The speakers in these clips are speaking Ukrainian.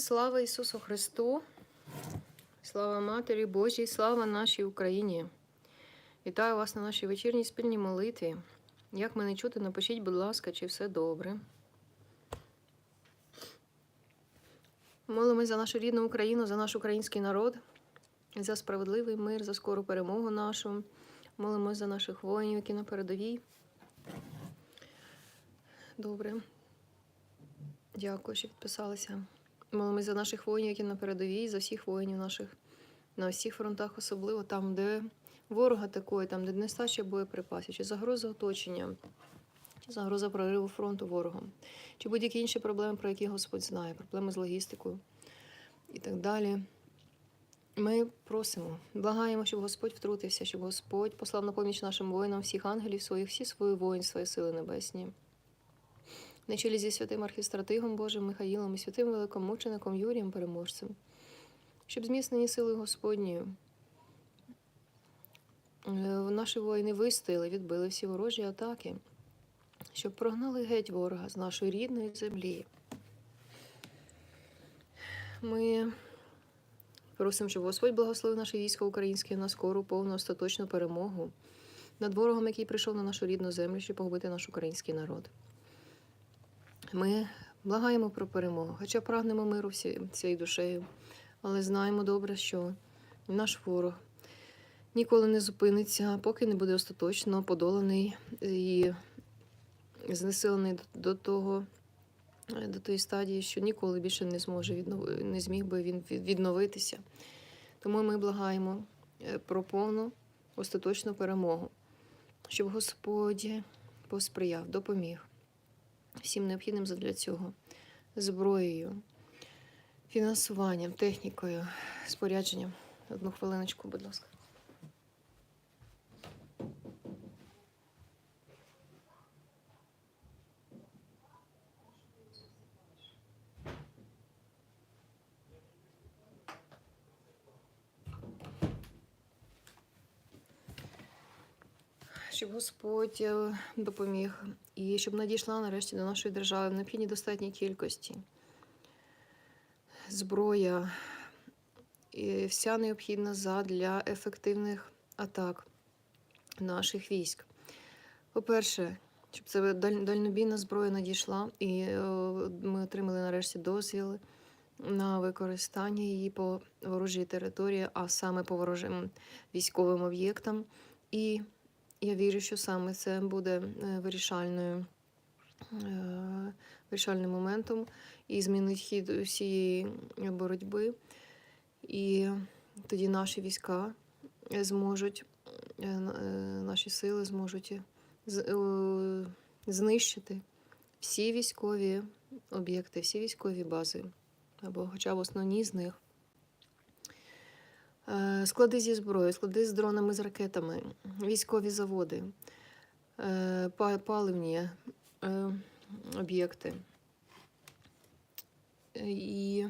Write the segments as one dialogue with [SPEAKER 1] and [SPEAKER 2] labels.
[SPEAKER 1] Слава Ісусу Христу, слава Матері Божій, слава нашій Україні. Вітаю вас на нашій вечірній спільній молитві. Як мене чути, напишіть, будь ласка, чи все добре. Молимось за нашу рідну Україну, за наш український народ, за справедливий мир, за скору перемогу нашу. Молимось за наших воїнів, які на передовій. Добре. Дякую, що підписалися. Молимось за наших воїнів, які на передовій, за всіх воїнів наших на всіх фронтах, особливо там, де ворог атакує, там, де нестача боєприпасів, чи загроза оточення, чи загроза прориву фронту ворогом, чи будь-які інші проблеми, про які Господь знає, проблеми з логістикою і так далі. Ми просимо, благаємо, щоб Господь втрутився, щоб Господь послав на поміч нашим воїнам всіх ангелів своїх, всі свої воїнства і сили небесні. На чолі зі святим архістратигом Божим Михаїлом і святим великомучеником Юрієм Переможцем, щоб зміцнені силою Господньою е, наші воїни вистояли, відбили всі ворожі атаки, щоб прогнали геть ворога з нашої рідної землі. Ми просимо, щоб Господь благословив наше військо українське на скору, повну, остаточну перемогу над ворогом, який прийшов на нашу рідну землю, щоб погубити наш український народ. Ми благаємо про перемогу, хоча прагнемо миру всі- всією душею, але знаємо добре, що наш ворог ніколи не зупиниться, поки не буде остаточно подоланий і знесилений до- того, до тої стадії, що ніколи більше не зможе віднови, не зміг би він відновитися. Тому ми благаємо е, про повну остаточну перемогу, щоб Господь посприяв, допоміг всім необхідним для цього зброєю, фінансуванням, технікою, спорядженням. Одну хвилиночку, будь ласка. Щоб Господь е, допоміг і щоб надійшла нарешті до нашої держави в необхідній достатній кількості зброя і вся необхідна задля ефективних атак наших військ. По-перше, щоб це дальнобійна зброя надійшла, і е, ми отримали нарешті дозвіл на використання її по ворожій території, а саме по ворожим військовим об'єктам. І я вірю, що саме це буде е, вирішальною, е, вирішальним моментом і змінить хід усієї боротьби. І тоді наші війська е, зможуть, наші сили зможуть знищити всі військові об'єкти, всі військові бази, або хоча б основні з них. Е, Склади зі зброєю, склади з дронами, з ракетами, військові заводи, е, паливні е, об'єкти. І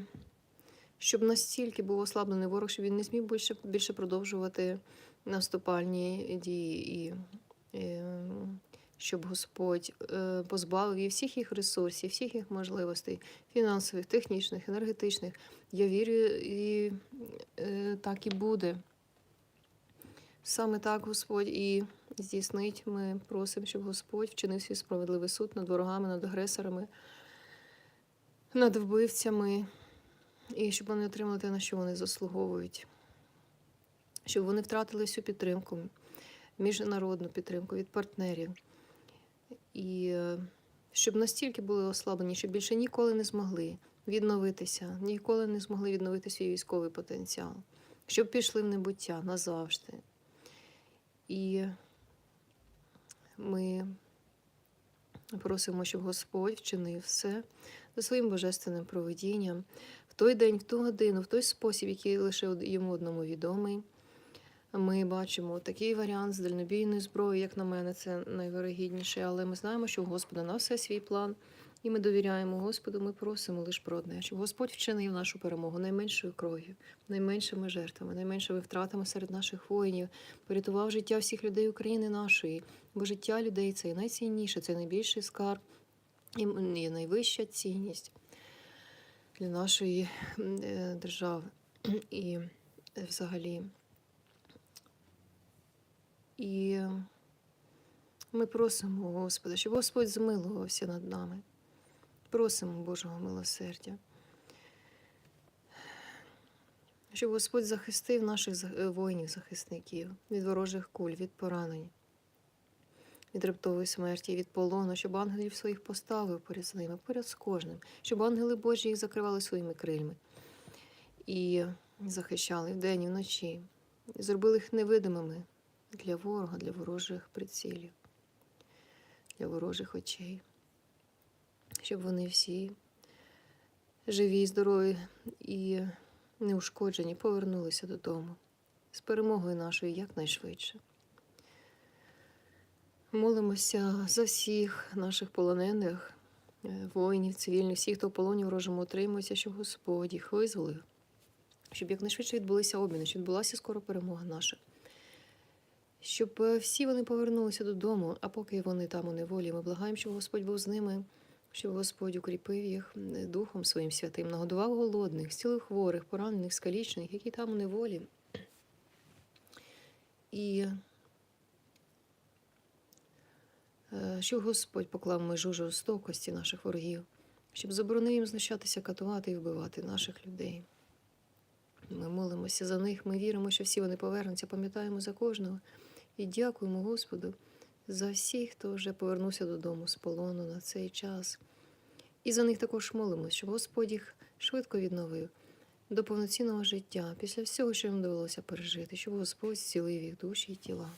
[SPEAKER 1] щоб настільки був ослаблений ворог, щоб він не зміг більше, більше продовжувати наступальні дії, і е, щоб Господь е, позбавив їх всіх їх ресурсів, всіх їх можливостей фінансових, технічних, енергетичних. Я вірю, і е, так і буде. Саме так Господь і здійснить. Ми просимо, щоб Господь вчинив свій справедливий суд над ворогами, над агресорами, над вбивцями, і щоб вони отримали те, на що вони заслуговують, щоб вони втратили всю підтримку, міжнародну підтримку від партнерів. І щоб настільки були ослаблені, щоб більше ніколи не змогли відновитися, ніколи не змогли відновити свій військовий потенціал, щоб пішли в небуття назавжди. І ми просимо, щоб Господь вчинив все за своїм божественним проведінням в той день, в ту годину, в той спосіб, який лише йому одному відомий. Ми бачимо такий варіант з дальнобійною зброєю, як на мене, це найвирогідніше, але ми знаємо, що у Господа на все свій план, і ми довіряємо Господу. Ми просимо лише про одне, щоб Господь вчинив нашу перемогу найменшою кров'ю, найменшими жертвами, найменшими втратами серед наших воїнів, порятував життя всіх людей України нашої, бо життя людей це найцінніше, це найбільший скарб і найвища цінність. для нашої е, держави і взагалі. І ми просимо Господа, щоб Господь змилувався над нами. Просимо Божого милосердя. Щоб Господь захистив наших е, воїнів-захисників від ворожих куль, від поранень, від рептової смерті, від полону, щоб ангелів своїх поставив поряд з ними, поряд з кожним, щоб ангели Божі їх закривали своїми крильми і захищали вдень і вночі, і зробили їх невидимими для ворога, для ворожих прицілів, для ворожих очей, щоб вони всі живі, здорові і неушкоджені повернулися додому з перемогою нашою якнайшвидше. Молимося за всіх наших полонених, е, воїнів, цивільних, всіх, хто в полоні ворожому утримується, щоб Господь їх визволив, щоб якнайшвидше відбулися обміни, щоб відбулася скоро перемога наша. Щоб е, всі вони повернулися додому, а поки вони там у неволі, ми благаємо, щоб Господь був з ними, щоб Господь укріпив їх Духом Своїм святим, нагодував голодних, зцілив хворих, поранених, скалічених, які там у неволі. І е, щоб Господь поклав межу жорстокості наших ворогів, щоб заборонив їм знущатися, катувати і вбивати наших людей. Ми молимося за них, ми віримо, що всі вони повернуться, пам'ятаємо за кожного і дякуємо Господу за всіх, хто вже повернувся додому з полону на цей час. І за них також молимося, щоб Господь їх швидко відновив до повноцінного життя після всього, що їм довелося пережити, щоб Господь зцілив їх душі і тіла.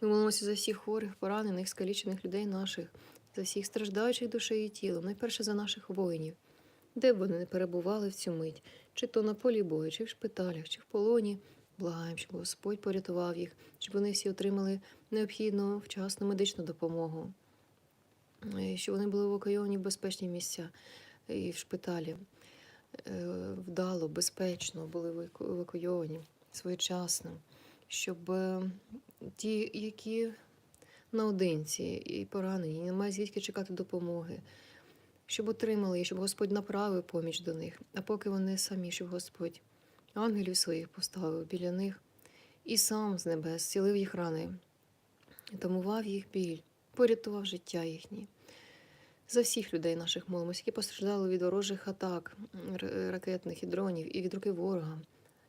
[SPEAKER 1] Ми молимося за всіх хворих, поранених, скалічених людей наших, за всіх страждаючих душею і тілом, найперше за наших воїнів, де б вони не перебували в цю мить, чи то на полі бою, чи в шпиталях, чи в полоні. Благаємо, щоб Господь порятував їх, щоб вони всі отримали необхідну вчасну медичну допомогу, щоб вони були евакуйовані в безпечні місця і в шпиталі. е, Вдало, безпечно були евакуйовані своєчасно, щоб е, ті, які наодинці і поранені, не мають звідки чекати допомоги, щоб отримали щоб Господь направив поміч до них, а поки вони самі, щоб Господь ангелів своїх поставив біля них і сам з небес зцілив їх рани, тамував їх біль, порятував життя їхнє. За всіх людей наших молимось, які постраждали від ворожих атак, ракетних і дронів, і від руки ворога,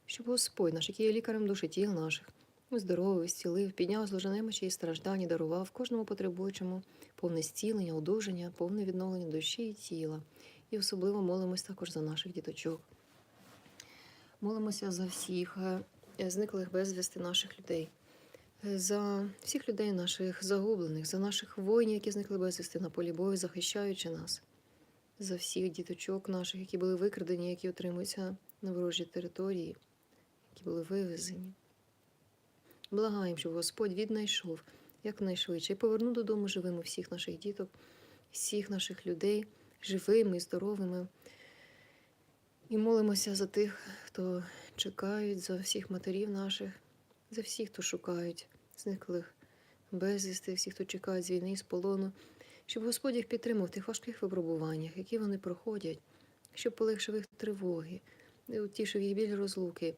[SPEAKER 1] щоб Господь наш, який є лікарем душі тіл наших, здоровив, зцілив, підняв з ложа і страждань, і дарував кожному потребуючому повне зцілення, одужання, повне відновлення душі і тіла. І особливо молимось також за наших діточок. Молимося за всіх е, зниклих безвісти наших людей, е, за всіх людей наших загублених, за наших воїнів, які зникли безвісти на полі бою, захищаючи нас, за всіх діточок наших, які були викрадені, які отримуються на ворожій території, які були вивезені. Благаємо, щоб Господь віднайшов якнайшвидше і повернув додому живими всіх наших діток, всіх наших людей, живими і здоровими. І молимося за тих, хто чекають, за всіх матерів наших, за всіх, хто шукають зниклих безвісти, всіх, хто чекають з війни, з полону, щоб Господь їх підтримав в тих важких випробуваннях, які вони проходять, щоб полегшив їх тривоги, утішив їх біль розлуки,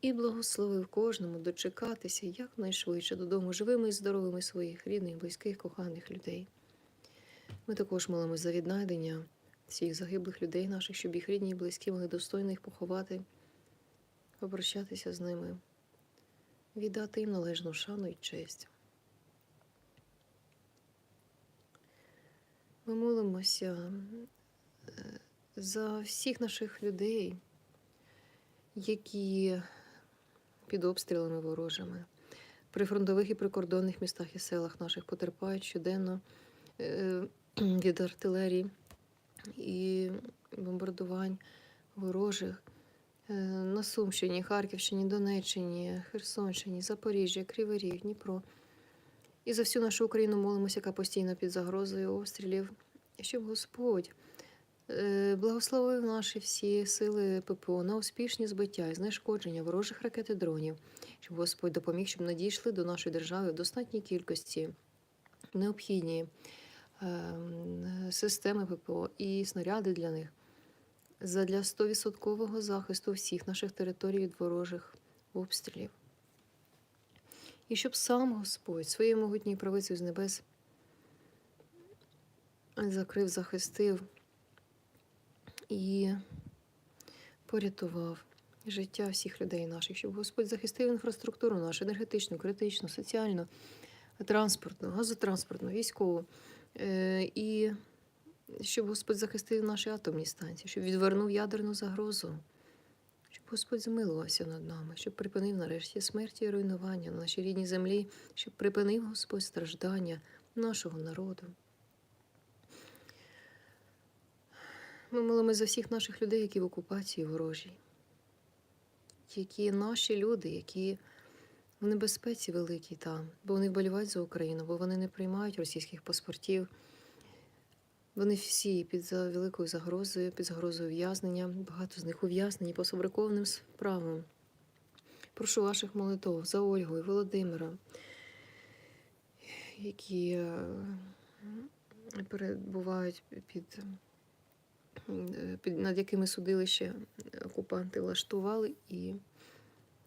[SPEAKER 1] і благословив кожному дочекатися якнайшвидше додому живими і здоровими своїх рідних, близьких, коханих людей. Ми також молимось за віднайдення всіх загиблих людей наших, щоб їх рідні і близькі могли достойно їх поховати, попрощатися з ними, віддати їм належну шану і честь. Ми молимося е, за всіх наших людей, які під обстрілами ворожими, при фронтових і прикордонних містах і селах наших потерпають щоденно е, від артилерії і бомбардувань ворожих е, на Сумщині, Харківщині, Донеччині, Херсонщині, Запоріжжя, Кривий Ріг, Дніпро. І за всю нашу Україну молимося, яка постійно під загрозою обстрілів, щоб Господь е, благословив наші всі сили ППО на успішні збиття і знешкодження ворожих ракет і дронів, щоб Господь допоміг, щоб надійшли до нашої держави в достатній кількості необхідні системи ППО і снаряди для них задля 100% захисту всіх наших територій від ворожих обстрілів. І щоб сам Господь своєю могутньою правицею з небес закрив, захистив і порятував життя всіх людей наших, щоб Господь захистив інфраструктуру нашу, енергетичну, критичну, соціальну, транспортну, газотранспортну, військову. Е, І щоб Господь захистив наші атомні станції, щоб відвернув ядерну загрозу, щоб Господь змилувався над нами, щоб припинив нарешті смерті і руйнування на нашій рідній землі, щоб припинив Господь страждання нашого народу. Ми молимо за всіх наших людей, які в окупації ворожій, які наші люди, які в небезпеці великій там, бо вони вболівають за Україну, бо вони не приймають російських паспортів. Вони всі під великою загрозою, під загрозою ув'язнення. Багато з них ув'язнені по сфабрикованим справам. Прошу ваших молитв за Ольгу і Володимира, які е, перебувають під, е, під над якими судилище окупанти влаштували, і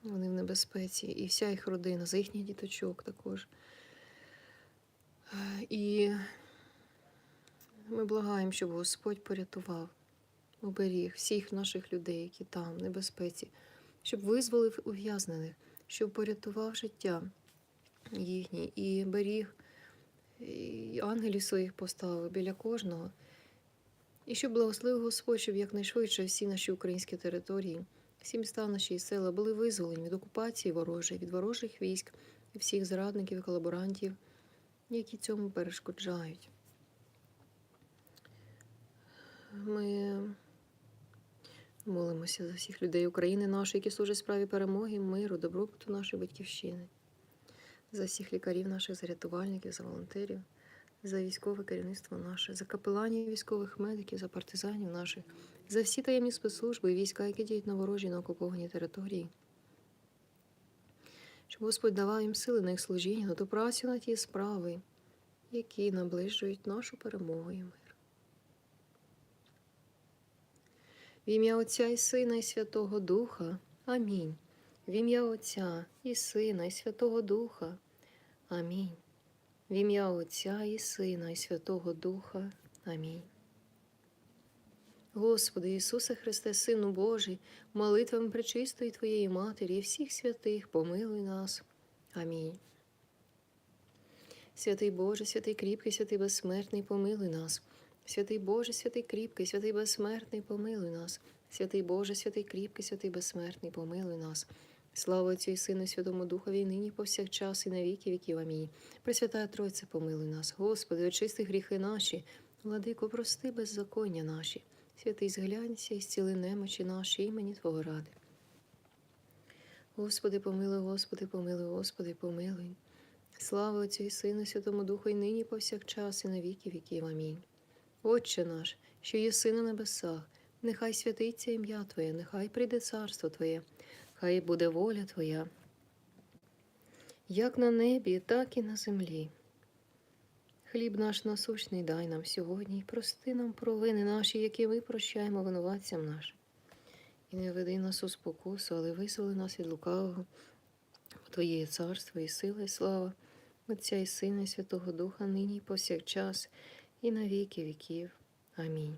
[SPEAKER 1] вони в небезпеці, і вся їх родина, за їхніх діточок також. Е, І ми благаємо, щоб Господь порятував, оберіг всіх наших людей, які там, в небезпеці, щоб визволив ув'язнених, щоб порятував життя їхнє і беріг, і ангелів своїх поставив біля кожного. І щоб благословив Господь, щоб якнайшвидше всі наші українські території, всі міста наші села були визволені від окупації ворожої, від ворожих військ і всіх зрадників і колаборантів, які цьому перешкоджають. Ми молимося за всіх людей України нашої, які служать справі перемоги, миру, добробуту нашої батьківщини, за всіх лікарів наших, за рятувальників, за волонтерів, за військове керівництво наше, за капеланів військових медиків, за партизанів наших, за всі таємні спецслужби і війська, які діють на ворожій на окупованій території. Щоб Господь давав їм сили на їх служіння, на ту працю на ті справи, які наближують нашу перемогу і мир. В ім'я Отця і Сина, і Святого Духа. Амінь. В ім'я Отця і Сина, і Святого Духа. Амінь. В ім'я Отця і Сина, і Святого Духа. Амінь. Господи Ісусе Христе, Сину Божий, молитвами пречистої Твоєї Матері і всіх святих, помилуй нас. Амінь. Святий Боже, святий кріпкий, святий безсмертний, помилуй нас. Святий Боже, святий кріпкий, святий безсмертний, помилуй нас. Святий Боже, святий кріпкий, святий безсмертний, помилуй нас. Слава Отцю і Сину, Святому Духові, і нині повсякчас, і на віки віків. Амінь. Пресвятая Тройце, помилуй нас. Господи, очисти гріхи наші, владико, прости беззаконня наші. Святий зглянься і зціли немочі наші, імені Твого ради. Господи, помилуй, Господи, помилуй, Господи, помилуй. Слава Отцю і Сину, Святому Духу, і нині повсякчас, і на віки віків. Амінь. Отче наш, що єси на небесах, нехай святиться ім'я Твоє, нехай прийде царство Твоє, хай буде воля Твоя, як на небі, так і на землі. Хліб наш насущний дай нам сьогодні, і прости нам провини наші, які ми прощаємо винуватцям нашим. І не веди нас у спокусу, але визволи нас від лукавого, Твоє є царство і сила, і слава, Отця і Сина, і Святого Духа, нині і повсякчас, і на віки віків. Амінь.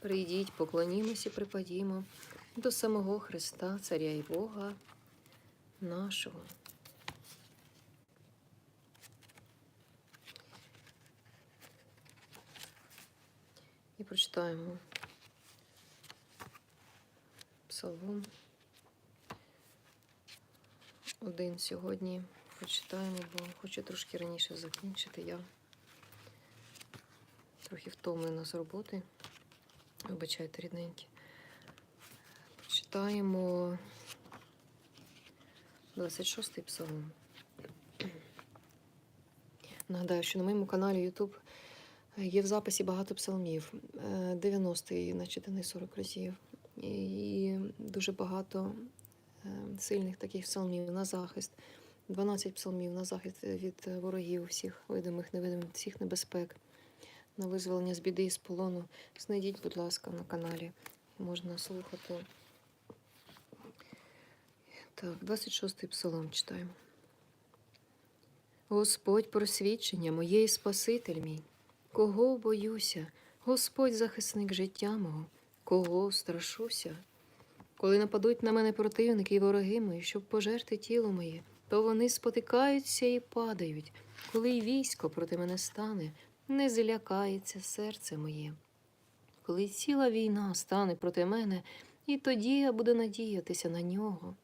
[SPEAKER 1] Прийдіть, поклонімось і припадімо до самого Христа, Царя і Бога нашого. І прочитаємо Псалом один сьогодні. Почитаємо, бо хочу трошки раніше закінчити. Я трохи втомлена з роботи. Вибачайте, рідненькі. Почитаємо 26-й псалом. Нагадаю, що на моєму каналі YouTube є в записі багато псалмів. Е, 90-й начитаний 40 разів. І дуже багато е, сильних таких псалмів на захист. 12 псалмів на захист від ворогів, всіх видимих, невидимих, всіх небезпек, на визволення з біди і з полону. Знайдіть, будь ласка, на каналі. Можна слухати. Так, 26-й псалом читаємо. Господь просвідчення моє і Спаситель мій, кого боюся, Господь захисник життя мого, кого страшуся. Коли нападуть на мене противники і вороги мої, щоб пожерти тіло моє, то вони спотикаються і падають. Коли й військо проти мене стане, не злякається серце моє. Коли ціла війна стане проти мене, і тоді я буду надіятися на нього.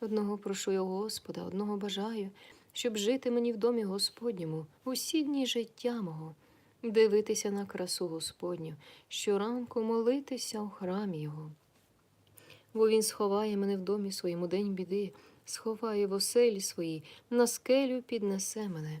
[SPEAKER 1] Одного прошу я Господа, одного бажаю, щоб жити мені в домі Господньому усі дні життя мого, дивитися на красу Господню, щоранку молитися у храмі Його. Бо Він сховає мене в домі своєму день біди, сховає в оселі своїй, на скелю піднесе мене.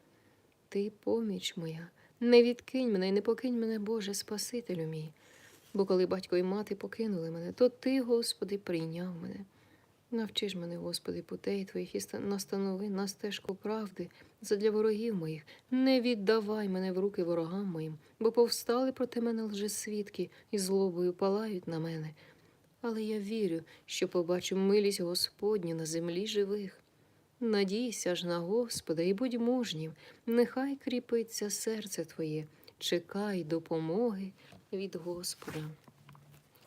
[SPEAKER 1] Ти поміч моя, не відкинь мене і не покинь мене, Боже, Спасителю мій. Бо коли батько і мати покинули мене, то Ти, Господи, прийняв мене. Навчи ж мене, Господи, путей Твоїх і настанови на стежку правди задля ворогів моїх. Не віддавай мене в руки ворогам моїм, бо повстали проти мене лжесвідки і злобою палають на мене. Але я вірю, що побачу милість Господню на землі живих. Надійся ж на Господа і будь мужнім, нехай кріпиться серце Твоє, чекай допомоги від Господа.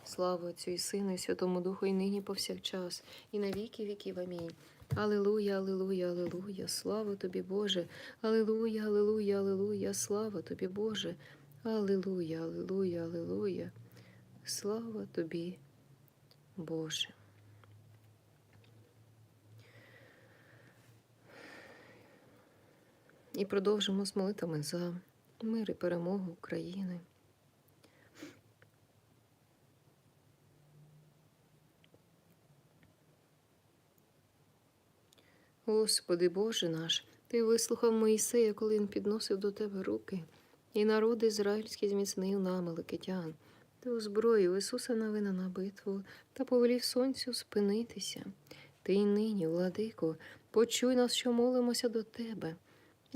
[SPEAKER 1] Слава Отцю і Сину, і Святому Духу, і нині повсякчас, і на віки віків. Амінь. Алілуя, алілуя, алілуя, слава тобі, Боже, алілуя, алілуя, алілуя, слава тобі, Боже, алілуя, алілуя, алілуя, слава тобі, Боже. І продовжимо з молитвами за мир і перемогу України. Господи Боже наш, Ти вислухав Моїсея, коли він підносив до Тебе руки, і народ ізраїльський зміцнив на Амалекитян. Ти озброїв Ісуса Навина на битву та повелів сонцю спинитися. Ти й нині, владико, почуй нас, що молимося до Тебе.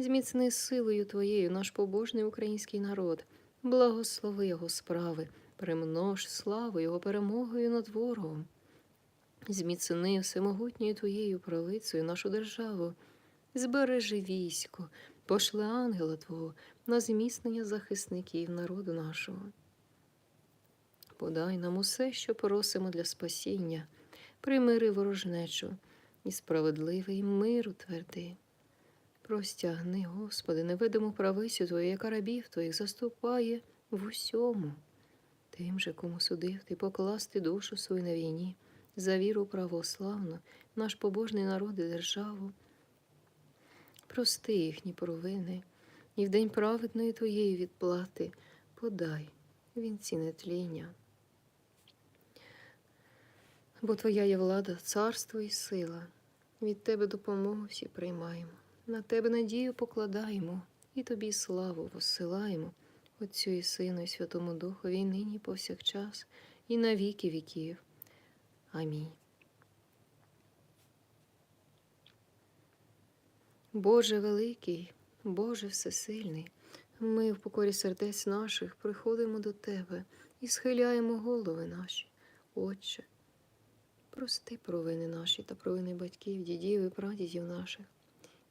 [SPEAKER 1] Зміцни силою Твоєю наш побожний український народ, благослови його справи, примнож славу Його перемогою над ворогом. Зміцни всемогутньою Твоєю правицею нашу державу, збережи військо, пошли ангела Твого на зміцнення захисників народу нашого. Подай нам усе, що просимо для спасіння, примири ворожнечу і справедливий мир утверди. Простягни, Господи, невидиму правицю Твою, яка рабів Твоїх заступає в усьому. Тим же, кому судив ти покласти душу свою на війні, за віру православну, наш побожний народ і державу. Прости їхні провини, і в день праведної Твоєї відплати подай вінці нетління. Бо Твоя є влада, царство і сила. Від Тебе допомогу всі приймаємо. На Тебе надію покладаємо і Тобі славу посилаємо, Отцю і Сину, і Святому Духові, і нині, повсякчас, і на віки віків. Амінь. Боже великий, Боже всесильний, ми в покорі сердець наших приходимо до Тебе і схиляємо голови наші, Отче. Прости провини наші та провини батьків, дідів і прадідів наших.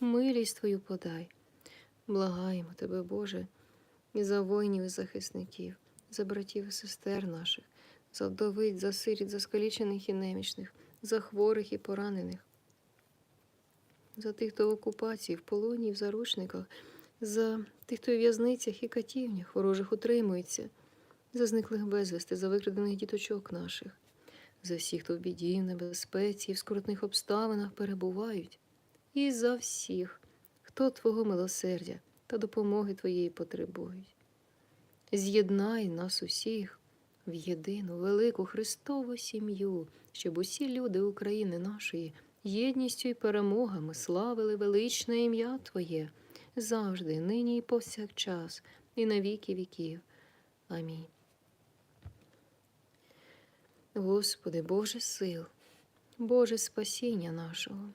[SPEAKER 1] милість Твою подай. Благаємо Тебе, Боже, і за воїнів і захисників, за братів і сестер наших, за вдовиць, за сиріт, за скалічених і немічних, за хворих і поранених, за тих, хто в окупації, в полоні, в заручниках, за тих, хто в в'язницях і катівнях ворожих утримується, за зниклих безвісти, за викрадених діточок наших, за всіх, хто в біді, в небезпеці в скрутних обставинах перебувають, і за всіх, хто Твого милосердя та допомоги Твоєї потребують. З'єднай нас усіх в єдину велику Христову сім'ю, щоб усі люди України нашої єдністю і перемогами славили величне ім'я Твоє завжди, нині і повсякчас, і на віки віків. Амінь. Господи, Боже сил, Боже спасіння нашого,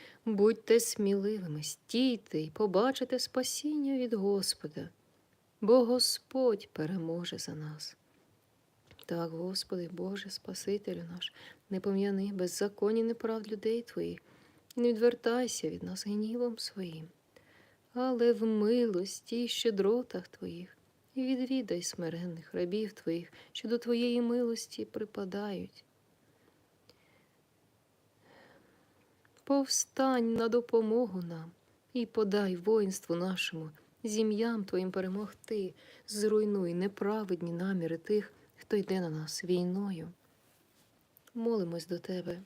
[SPEAKER 1] Будьте сміливими, стійте і побачите спасіння від Господа, бо Господь переможе за нас. Так, Господи, Боже, Спасителю наш, не пом'яни беззаконні неправд людей Твоїх, і не відвертайся від нас гнівом своїм, але в милості і щедротах Твоїх, і відвідай смиренних рабів Твоїх, що до Твоєї милості припадають. Повстань на допомогу нам і подай воїнству нашому, зім'ям Твоїм перемогти, зруйнуй неправедні наміри тих, хто йде на нас війною. Молимось до Тебе,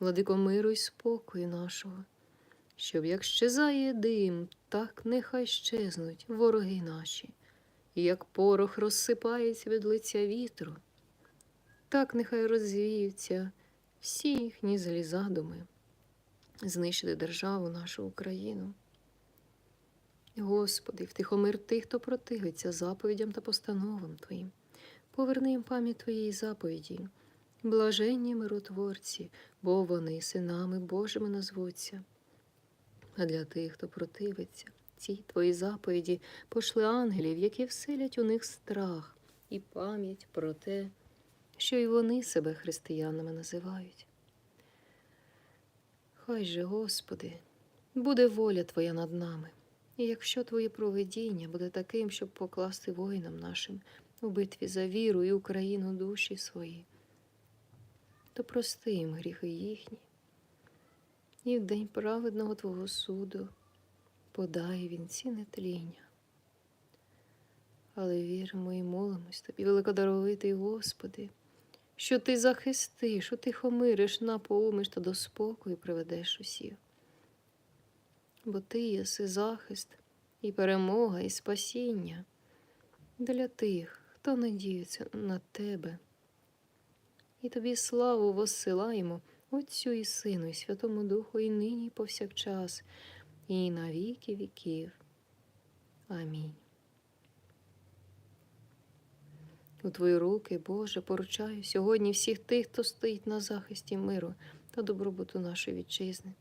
[SPEAKER 1] владико миру й спокою нашого, щоб як щезає дим, так нехай щезнуть вороги наші, і як порох розсипається від лиця вітру, так нехай розвіються всі їхні злі задуми знищити державу нашу Україну. Господи, втихомир тих, хто противиться заповідям та постановам Твоїм. Поверни їм пам'ять Твоєї заповіді, блаженні миротворці, бо вони синами Божими назвуться. А для тих, хто противиться, ці Твої заповіді пошли ангелів, які вселять у них страх і пам'ять про те, що й вони себе християнами називають. Хай же, Господи, буде воля Твоя над нами, і якщо Твоє провидіння буде таким, щоб покласти воїнам нашим у битві за віру і Україну душі свої, то прости їм гріхи їхні, і в день праведного Твого суду подай вінці нетління. Але віримо і молимось Тобі, великодаровитий Господи що ти захистиш, утихомириш, напоумиш та до спокою приведеш усіх. Бо ти єси захист і перемога, і спасіння для тих, хто надіється на тебе. І тобі славу воссилаємо Отцю і Сину, і Святому Духу, і нині, і повсякчас, і на віки віків. Амінь. У Твої руки, Боже, поручаю сьогодні всіх тих, хто стоїть на захисті миру та добробуту нашої вітчизни.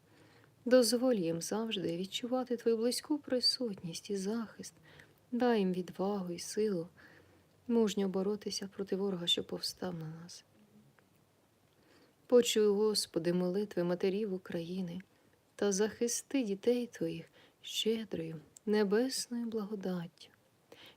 [SPEAKER 1] Дозволь їм завжди відчувати Твою близьку присутність і захист, дай їм відвагу і силу, мужньо боротися проти ворога, що повстав на нас. Почуй, Господи, молитви матерів України та захисти дітей Твоїх щедрою, небесною благодаттю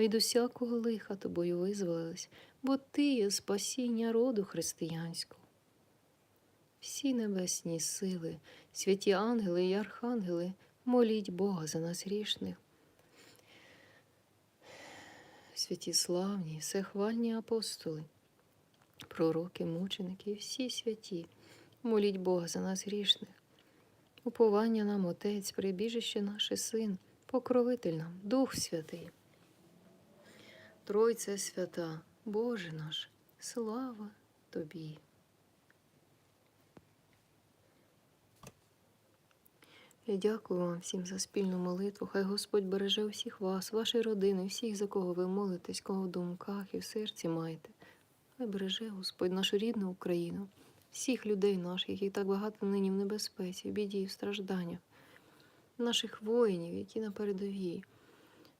[SPEAKER 1] від усякого лиха тобою визволились, бо Ти є спасіння роду християнського. Всі небесні сили, святі ангели і архангели, моліть Бога за нас грішних. Святі славні, всехвальні апостоли, пророки, мученики всі святі, моліть Бога за нас грішних. Уповання нам Отець, прибіжище наше Син, покровитель нам, Дух Святий. Тройця свята, Боже наш, слава Тобі. Я дякую вам всім за спільну молитву. Хай Господь береже усіх вас, ваші родини, всіх, за кого ви молитесь, кого в думках і в серці маєте. Хай береже Господь нашу рідну Україну, всіх людей наших, яких так багато нині в небезпеці, в біді в стражданнях, наших воїнів, які на передовій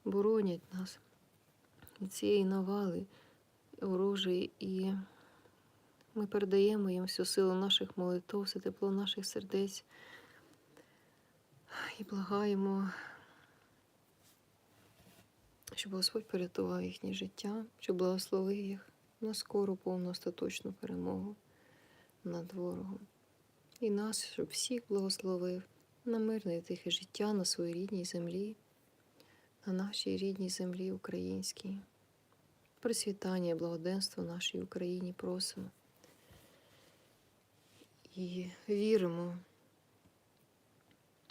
[SPEAKER 1] боронять нас цієї навали ворожої, і ми передаємо їм всю силу наших молитв, все тепло наших сердець. І благаємо, щоб Господь порятував їхнє життя, щоб благословив їх на скору повну остаточну перемогу над ворогом. І нас, щоб всіх благословив на мирне і тихе життя на своїй рідній землі, на нашій рідній землі українській. Просвітання і благоденство нашій Україні просимо. І віримо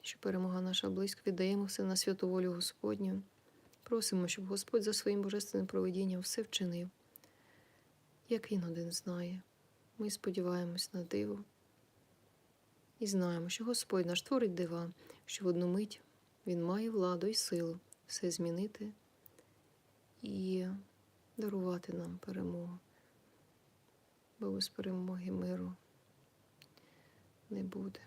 [SPEAKER 1] що перемога наша близько, віддаємо все на святу волю Господню. Просимо, щоб Господь за своїм божественним проведінням все вчинив, як Він один знає. Ми сподіваємось на диво і знаємо, що Господь наш творить дива, що в одну мить Він має владу і силу все змінити і дарувати нам перемогу, бо без перемоги миру не буде.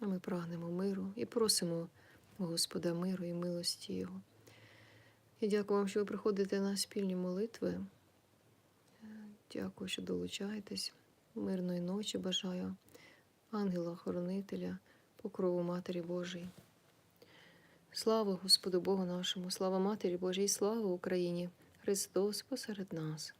[SPEAKER 1] А ми прагнемо миру і просимо Господа миру і милості Його. І дякую вам, що ви приходите на спільні молитви. Дякую, що долучаєтесь. Мирної ночі бажаю ангела-хоронителя, покрову Матері Божої. Слава Господу Богу нашому, слава Матері Божій, слава Україні! Христос посеред нас.